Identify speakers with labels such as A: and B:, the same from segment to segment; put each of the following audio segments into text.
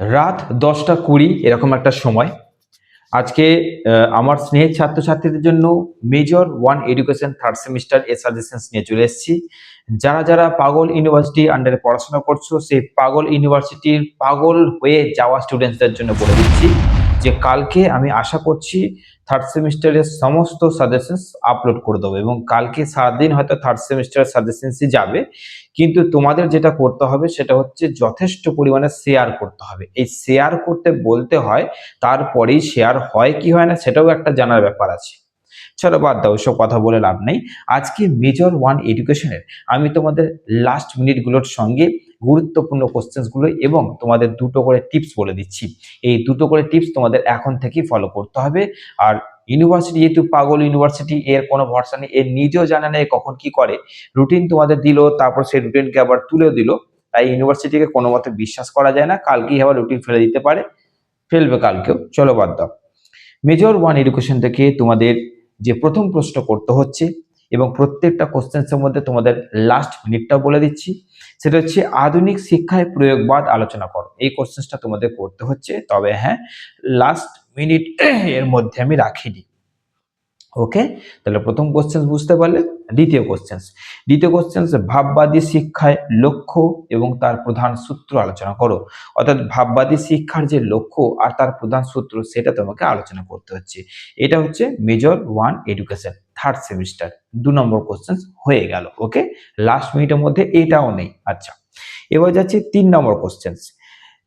A: রাত দশটা কুড়ি, এরকম একটা সময়। আজকে আমার স্নেহের ছাত্রছাত্রীদের জন্য major one education third semester এ সাজেশনস নিয়ে চলে এসেছি। যারা যারা পাগল ইউনিভার্সিটি আন্ডারে পড়াশোনা করছ, সেই পাগল ইউনিভার্সিটির পাগল হয়ে যাওয়া স্টুডেন্টসদের জন্য বলে দিচ্ছি। যে কালকে আমি আশা করছি থার্ড সেমিস্টারের সমস্ত সাজেশনস আপলোড করে দেবো এবং কালকে সারাদিন হয়তো থার্ড সেমিস্টারের সাজেশনসই যাবে। কিন্তু তোমাদের যেটা করতে হবে সেটা হচ্ছে যথেষ্ট পরিমাণে শেয়ার করতে হবে। এই শেয়ার করতে বলতে হয়, তারপরেই শেয়ার হয় কি হয় না সেটাও একটা জানার ব্যাপার আছে। চলো বাদ দাও সব কথা বলে লাভ নেই। আজকে মেজর ওয়ান এডুকেশনের আমি তোমাদের লাস্ট মিনিটগুলোর সঙ্গে গুরুত্বপূর্ণ কোশ্চেন্সগুলো এবং তোমাদের দুটো করে টিপস বলে দিচ্ছি। এই দুটো করে টিপস তোমাদের এখন থেকেই ফলো করতে হবে। আর ইউনিভার্সিটি যেহেতু পাগল ইউনিভার্সিটি এর কোনো ভরসা নেই। এর নিজেও জানে না কখন কি করে। রুটিন তোমাদের দিল, তারপর সেই রুটিনকে আবার তুলেও দিল। তাই ইউনিভার্সিটিকে কোনো মতে বিশ্বাস করা যায় না। কালকেই আবার রুটিন ফেলে দিতে পারে। ফেলবে কালকেও। চলো বাদ দাও। মেজর ওয়ান এডুকেশন থেকে তোমাদের যে প্রথম প্রশ্ন করতে হচ্ছে এবং প্রত্যেকটা কোশ্চেন্সের মধ্যে তোমাদের লাস্ট মিনিটটা বলে দিচ্ছি। সেটা হচ্ছে আধুনিক শিক্ষায় প্রয়োগবাদ আলোচনা করো। এই কোশ্চেন্সটা তোমাদের করতে হচ্ছে। তবে হ্যাঁ লাস্ট মিনিট এর মধ্যে আমি রাখিনি। ওকে? তাহলে প্রথম কোশ্চেন বুঝতে পারলে, দ্বিতীয় কোশ্চেন দ্বিতীয় কোশ্চেন ভাববাদী শিক্ষায় লক্ষ্য এবং তার প্রধান সূত্র আলোচনা করো। অর্থাৎ ভাববাদী শিক্ষার যে লক্ষ্য আর তার প্রধান সূত্র, সেটা তোমাকে আলোচনা করতে হচ্ছে। এটা হচ্ছে major one education third semester দু নম্বর কোশ্চেন হয়ে গেল ওকে লাস্ট মিনিটের মধ্যে এটাও নেই আচ্ছা। এবার যাচ্ছে তিন নম্বর কোশ্চেন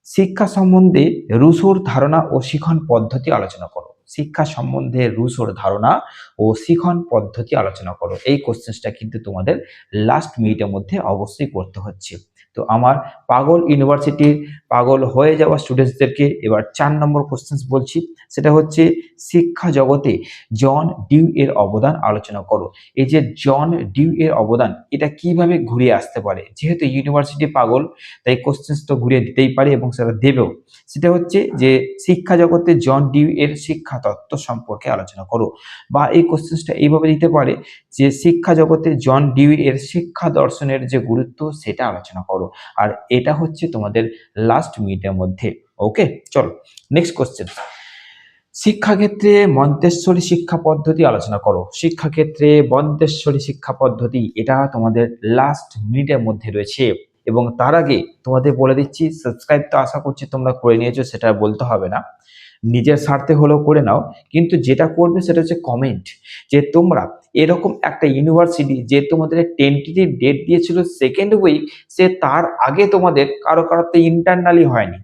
A: শিক্ষা সম্বন্ধে রুশোর ধারণা ও শিখন পদ্ধতি আলোচনা করো। শিক্ষা সম্বন্ধে রুশোর ধারণা ও শিখন পদ্ধতি আলোচনা করো। এই কোশ্চেনটা কিন্তু তোমাদের লাস্ট মিনিটের মধ্যে অবশ্যই করতে হচ্ছে। তো আমার পাগল ইউনিভার্সিটির পাগল হয়ে যাওয়া স্টুডেন্টসদেরকে এবার চার নম্বর কোশ্চেন বলছি। সেটা হচ্ছে, শিক্ষা জগতে জন ডিউ এর অবদান আলোচনা করো। এই যে জন ডিউ এর অবদান, এটা কীভাবে ঘুরিয়ে আসতে পারে? যেহেতু ইউনিভার্সিটি পাগল, তাই কোশ্চেন্স তো ঘুরিয়ে দিতেই পারে এবং সেটা দেবেও। সেটা হচ্ছে যে, শিক্ষা জগতে জন ডিউ এর শিক্ষা তত্ত্ব সম্পর্কে আলোচনা করো। বা এই কোশ্চেন্সটা এইভাবে দিতে পারে যে, শিক্ষা জগতে জন ডিউই এর শিক্ষা দর্শনের যে গুরুত্ব, সেটা আলোচনা করো। আর এটা হচ্ছে তোমাদের লাস্ট মিনিটের মধ্যে ওকে চলো নেক্সট কোশ্চেন শিক্ষাক্ষেত্রে মন্তেশ্বরী শিক্ষা পদ্ধতি আলোচনা করো। শিক্ষাক্ষেত্রে মন্তেশ্বরী শিক্ষা পদ্ধতি, এটা তোমাদের লাস্ট মিনিটের মধ্যে রয়েছে। এবং তার আগে তোমাদের বলে দিচ্ছি সাবস্ক্রাইব তো আশা করছি তোমরা করে নিয়েছো, সেটা বলতে হবে না। নিজের স্বার্থে হলেও করে নাও, কিন্তু যেটা করবে সেটা হচ্ছে কমেন্ট যে তোমরা এরকম একটা ইউনিভার্সিটি যে তোমাদের টেন্টেটিভ ডেট দিয়েছিল সেকেন্ড উইক সে তার আগে তোমাদের কারও কারও তো ইন্টারনালি হয়নি।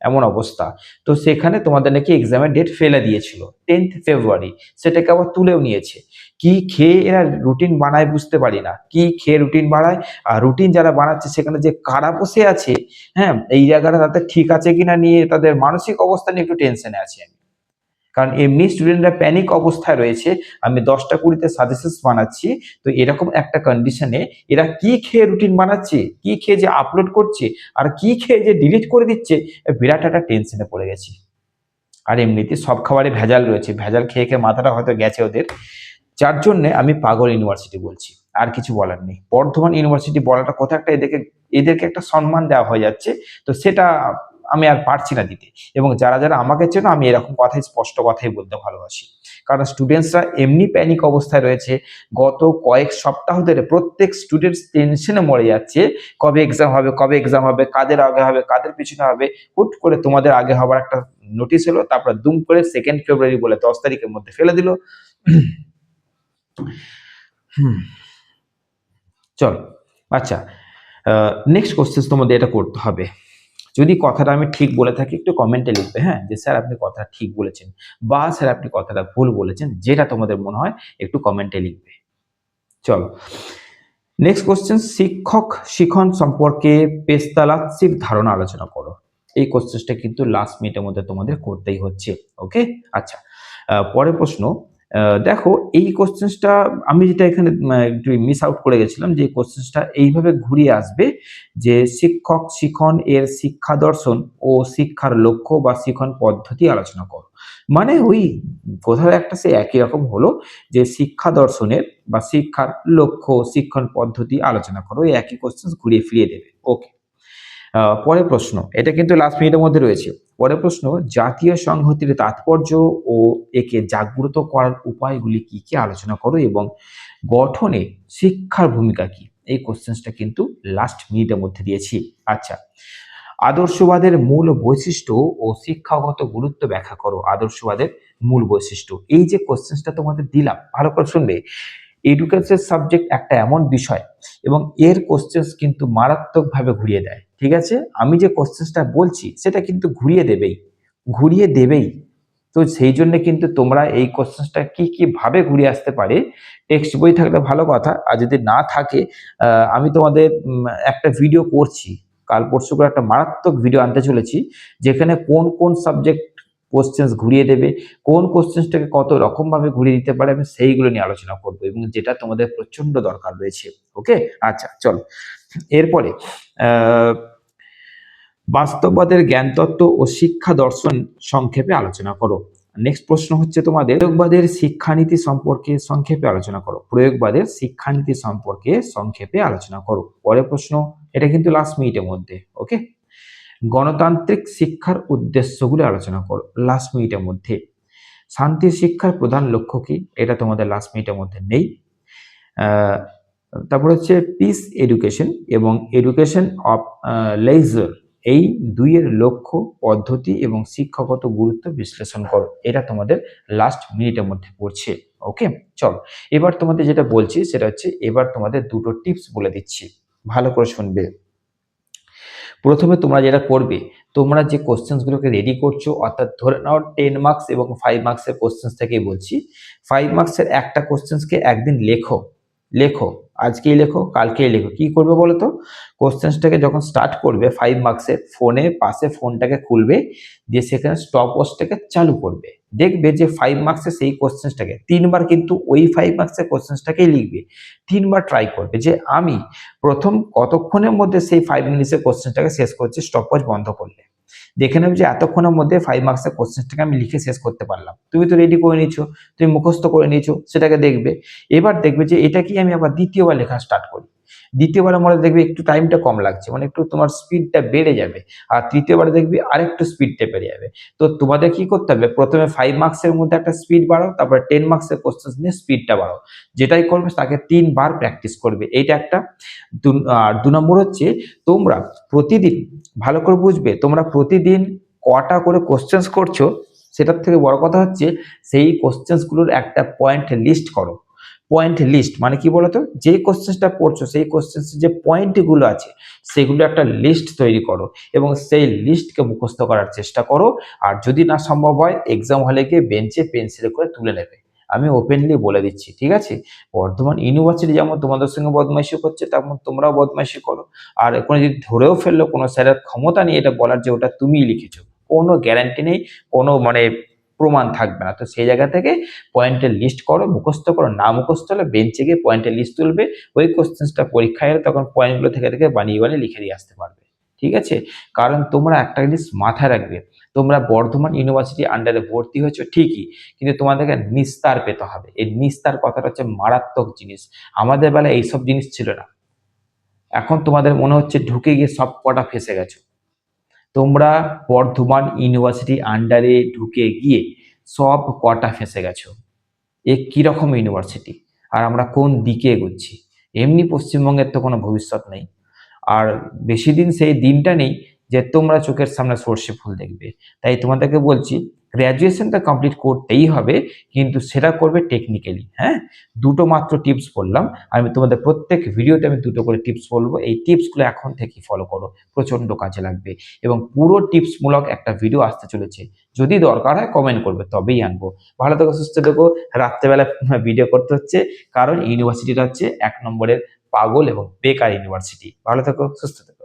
A: এমন অবস্থা। তো সেখানে তোমাদের নাকি এক্সামের ডেট ফেলে দিয়েছিল টেন্থ ফেব্রুয়ারি সেটাকে আবার তুলেও নিয়েছে। কি খেয়ে এরা রুটিন বানায় বুঝতে পারি না। কি খেয়ে রুটিন বানায়? আর রুটিন যারা বানাচ্ছে, সেখানে যে কারা বসে আছে হ্যাঁ এই জায়গাটা তাদের ঠিক আছে কিনা নিয়ে তাদের মানসিক অবস্থা নিয়ে একটু টেনশনে আছি আমি। কারণ এমনি স্টুডেন্টরা প্যানিক অবস্থায় রয়েছে। আমি দশটা কুড়িতে সাজেশনস বানাচ্ছি। তো এরকম একটা কন্ডিশনে এরা কি খেয়ে রুটিন বানাচ্ছে, কি খেয়ে যে আপলোড করছে, আর কি খেয়ে যে ডিলিট করে দিচ্ছে বিরাট একটা টেনশনে পড়ে গেছি। আর এমনিতে সব খাবারে ভেজাল রয়েছে। ভেজাল খেয়ে খেয়ে মাথাটা হয়তো গেছে ওদের। যার জন্যে আমি পাগল ইউনিভার্সিটি বলছি। আর কিছু বলার নেই। বর্ধমান ইউনিভার্সিটি বলাটা কোথাও একটা এদেরকে এদেরকে একটা সম্মান দেওয়া হয়ে যাচ্ছে। তো সেটা আমি আর পারছি না দিতে। এবং যারা যারা আমাকে চেনো, আমি এরকম কথাই, স্পষ্ট কথাই বলতে ভালোবাসি। কারণ স্টুডেন্টসরা এমনি প্যানিক অবস্থায় রয়েছে। গত কয়েক সপ্তাহ ধরে প্রত্যেক স্টুডেন্টস টেনশনে মরে যাচ্ছে। কবে এক্সাম হবে, কবে এক্সাম হবে, কাদের আগে হবে, কাদের পিছনে হবে। হুট করে তোমাদের আগে হবার একটা নোটিশ হলো তারপর দুম করে সেকেন্ড ফেব্রুয়ারি বলে দশ তারিখের মধ্যে ফেলে দিল। চল আচ্ছা নেক্সট কোশ্চেন তোমাদের এটা করতে হবে। যদি কথাটা আমি ঠিক বলে থাকি, একটু কমেন্টে লিখবে হ্যাঁ? যে, স্যার, আপনি কথাটা ঠিক বলেছেন বা, স্যার, আপনি কথাটা ভুল বলেছেন, যেটা তোমাদের মনে হয়, একটু কমেন্টে লিখবে। চলো। নেক্সট কোশ্চেন শিক্ষক শিখন সম্পর্কে পেস্তালাৎসিক ধারণা আলোচনা করো। এই কোশ্চেনটা কিন্তু লাস্ট মিনিটের মধ্যে তোমাদের করতেই হচ্ছে ওকে আচ্ছা পরের প্রশ্ন দেখো, এই কোশ্চেনটা আমি যেটা এখানে একটু মিস আউট করে গেছিলাম যে কোশ্চেনটা এইভাবে ঘুরিয়ে আসবে যে শিক্ষক শিখন এর শিক্ষা দর্শন ও শিক্ষার লক্ষ্য বা শিখন পদ্ধতি আলোচনা করো। মানে ওই কোথাও একটা সে একই রকম হলো যে শিক্ষা দর্শনের বা শিক্ষার লক্ষ্য, শিক্ষণ পদ্ধতি আলোচনা করো, ওই একই কোশ্চেন ঘুরিয়ে ফিরিয়ে দেবে। ওকে পরের প্রশ্ন, এটা কিন্তু লাস্ট মিনিটের মধ্যে রয়েছে। পরের প্রশ্ন, জাতীয় সংহতির তাৎপর্য ও একে জাগ্রত করার উপায়গুলি কি কি আলোচনা করো এবং গঠনে শিক্ষার ভূমিকা কি? এই কোশ্চেন্সটা কিন্তু লাস্ট মিনিটের মধ্যে দিয়েছি। আচ্ছা আদর্শবাদের মূল বৈশিষ্ট্য ও শিক্ষাগত গুরুত্ব ব্যাখ্যা করো, আদর্শবাদের মূল বৈশিষ্ট্য। এই যে কোশ্চেন্সটা তোমাদের দিলাম, ভালো করে শুনবে। এডুকেশন সাবজেক্ট একটা এমন বিষয় এবং এর কোশ্চেন্স কিন্তু মারাত্মকভাবে ঘুরিয়ে দেয়। ঠিক আছে? আমি যে কোশ্চেন্সটা বলছি, সেটা কিন্তু ঘুরিয়ে দেবেই। ঘুরিয়ে দেবেই। তো সেই জন্য কিন্তু তোমরা এই কোশ্চেন্সটা কি কি ভাবে ঘুরিয়ে আসতে পারে টেক্সট বই থাকলে ভালো কথা। আর যদি না থাকে আমি তোমাদের একটা ভিডিও করছি। কাল পরশু করে একটা মারাত্মক ভিডিও আনতে চলেছি, যেখানে কোন কোন সাবজেক্ট কোশ্চেন্স ঘুরিয়ে দেবে। কোন কোশ্চেন্সটাকে কত রকম ভাবে ঘুরিয়ে দিতে পারে আমি সেইগুলো নিয়ে আলোচনা করব এবং যেটা তোমাদের প্রচণ্ড দরকার রয়েছে। ওকে আচ্ছা চলো। এরপরে বাস্তববাদের জ্ঞানতত্ত্ব ও শিক্ষা দর্শন সংক্ষেপে আলোচনা করো। নেক্সট প্রশ্ন হচ্ছে তোমাদের, প্রয়োগবাদের শিক্ষানীতি সম্পর্কে সংক্ষেপে আলোচনা করো। প্রয়োগবাদের শিক্ষানীতি সম্পর্কে সংক্ষেপে আলোচনা করো। পরের প্রশ্ন, এটা কিন্তু লাস্ট মিনিটের মধ্যে ওকে গণতান্ত্রিক শিক্ষার উদ্দেশ্যগুলি আলোচনা করো লাস্ট মিনিটের মধ্যে। শান্তি শিক্ষার প্রধান লক্ষ্য কি? এটা তোমাদের লাস্ট মিনিটের মধ্যে নেই। তারপর হচ্ছে পিস এডুকেশন এবং এডুকেশন অফ লেজার এই দুইয়ের লক্ষ্য, পদ্ধতি এবং শিক্ষাগত গুরুত্ব বিশ্লেষণ করো। এটা তোমাদের লাস্ট মিনিটের মধ্যে পড়ছে। ওকে চলো, এবার তোমাদের যেটা বলছি সেটা হচ্ছে এবার তোমাদের দুটো টিপস বলে দিচ্ছি। ভালো করে শুনবে। প্রথমে তোমরা যেটা করবে, তোমরা যে কোশ্চেন্সগুলোকে রেডি করছ, অর্থাৎ ধরে নাও টেন মার্কস এবং ফাইভ মার্কসের কোশ্চেন্স থেকেই বলছি। ফাইভ মার্কসের একটা কোশ্চেন্সকে একদিন লেখো লেখো। আজকেই লেখো, কালকেই লেখো। কি করবে বলো তো কোশ্চেন্সটাকে যখন স্টার্ট করবে ফাইভ মার্কসের ফোনে, পাশে ফোনটাকে খুলবে, দিয়ে সেখানে স্টপ ওয়াচটাকে চালু করবে। দেখবে যে ফাইভ মার্কসের সেই কোশ্চেন্সটাকে তিনবার কিন্তু ওই ফাইভ মার্কসের কোশ্চেন্সটাকেই লিখবে। তিনবার ট্রাই করবে যে আমি প্রথম কতক্ষণের মধ্যে সেই ফাইভ মিনিটসের কোশ্চেনটাকে শেষ করছি স্টপ ওয়াচ বন্ধ করলে। দেখে নেবে যে এতক্ষণের মধ্যে ফাইভ মার্কসের কোশ্চেনটাকে আমি লিখে শেষ করতে পারলাম। তুমি তো রেডি করে নিয়েছো, তুমি মুখস্থ করে নিয়েছো, সেটাকে দেখবে। এবার দেখবে যে এটা কি আমি আবার দ্বিতীয়বার লেখা স্টার্ট করি। দ্বিতীয়বার মধ্যে দেখবে একটু টাইমটা কম লাগছে মানে একটু তোমার স্পিডটা বেড়ে যাবে, আর তৃতীয়বারে দেখবি আরেকটু স্পিডটা বেড়ে যাবে। তো তোমাদের কি করতে হবে, প্রথমে ফাইভ মার্কসের মধ্যে একটা স্পিড বাড়াও, তারপরে টেন মার্কসের কোশ্চেন নিয়ে স্পিডটা বাড়াও। যেটাই করবে, তাকে তিনবার প্র্যাকটিস করবে। এইটা একটা। আর দু নম্বর হচ্ছে, তোমরা প্রতিদিন ভালো করে বুঝবে, তোমরা প্রতিদিন কটা করে কোশ্চেন্স করছ, সেটার থেকে বড় কথা হচ্ছে, সেই কোশ্চেন্সগুলোর একটা পয়েন্ট লিস্ট করো। পয়েন্ট লিস্ট মানে কি বলতো? যে কোশ্চেন্সটা পড়ছো, সেই কোশ্চেন্স যে পয়েন্টগুলো আছে, সেগুলো একটা লিস্ট তৈরি করো এবং সেই লিস্টকে মুখস্থ করার চেষ্টা করো। আর যদি না সম্ভব হয় এক্সাম হলে গিয়ে বেঞ্চে পেন্সিলে করে তুলে নেবে। আমি ওপেনলি বলে দিচ্ছি, ঠিক আছে? বর্ধমান ইউনিভার্সিটি যেমন তোমাদের সঙ্গে বদমাইশি করছে, তেমন তোমরাও বদমাইশি করো। আর কোনো যদি ধরেও ফেলল কোনো স্যারের ক্ষমতা নেই এটা বলার যে ওটা তুমিই লিখেছো, কোনো গ্যারান্টি নেই, কোনো মানে প্রমাণ থাকবে না। তো সেই জায়গা থেকে পয়েন্টের লিস্ট করো, মুখস্থ করো। না মুখস্থ হলে বেঞ্চে গিয়ে পয়েন্টের লিস্ট তুলবে। ওই কোশ্চেন্সটা পরীক্ষায় এলে তখন পয়েন্টগুলো থেকে থেকে বানিয়ে বানিয়ে লিখে দিয়ে আসতে পারবে। ঠিক আছে? কারণ তোমরা একটা জিনিস মাথায় রাখবে, তোমরা বর্ধমান ইউনিভার্সিটি আন্ডারে ভর্তি হয়েছো ঠিকই, কিন্তু তোমাদেরকে নিস্তার পেতে হবে। এই নিস্তার কথাটা হচ্ছে মারাত্মক জিনিস। আমাদের বেলায় এইসব জিনিস ছিল না। এখন তোমাদের মনে হচ্ছে ঢুকে গিয়ে সব কটা ফেসে গেছো। তোমরা বর্ধমান ইউনিভার্সিটি আন্ডারে ঢুকে গিয়ে সব কটা ফেসে গেছো। এ কীরকম ইউনিভার্সিটি? আর আমরা কোন দিকে এগোচ্ছি? এমনি পশ্চিমবঙ্গের তো কোনো ভবিষ্যৎ নেই। আর বেশি দিন সেই দিনটা নেই যে তোমরা চোখের সামনে সর্ষে ফুল দেখবে। তাই তোমাদেরকে বলছি গ্র্যাজুয়েশনটা কমপ্লিট করতেই হবে, কিন্তু সেটা করবে টেকনিক্যালি হ্যাঁ? দুটো মাত্র টিপস বললাম। আমি তোমাদের প্রত্যেক ভিডিওতে আমি দুটো করে টিপস বলব। এই টিপসগুলো এখন থেকে ফলো করো প্রচণ্ড কাজে লাগবে। এবং পুরো টিপসমূলক একটা ভিডিও আসতে চলেছে। যদি দরকার হয় কমেন্ট করবে, তবেই আনব। ভালো থেকো, সুস্থ থেকো। রাত্রেবেলা ভিডিও করতে হচ্ছে, কারণ ইউনিভার্সিটিটা হচ্ছে এক নম্বরের পাগল এবং বেকার ইউনিভার্সিটি ভালো থেকো, সুস্থ থেকো।